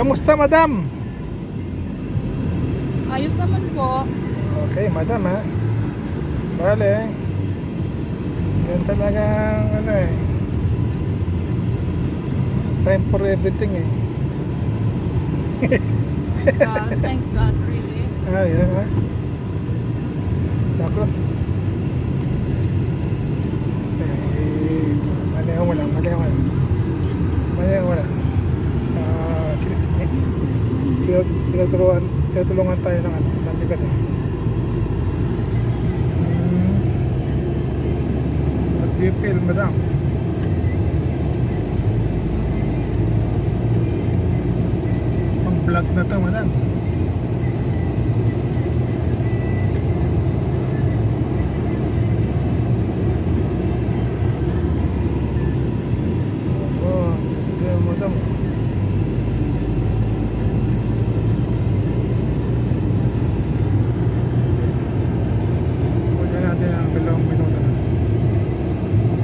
Kamusta, madam? Ayos naman po. Okay, madam ha. Bale, yan talagang ano eh. Time for everything eh. Uh, thank God, really. Ah, yan ha. Ako. Eh, mali ako wala, mali ako wala. Mali ako wala. Eh, tinutulungan, tayo ng ano, ng bigat eh. What do you feel, madam? Pang vlog na to, madam. Oh, mo madam. Huwag natin ang dalawang minuto na.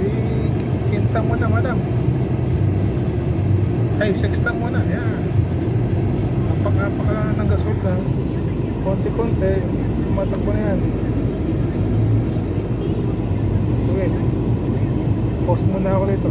Eh, kinta mo na, madam. Ay, sexta mo na, yan. Apak-apak lang ng gasol lang. Konti-konti, tumatakbo na yan. Sige. Pause muna ako dito.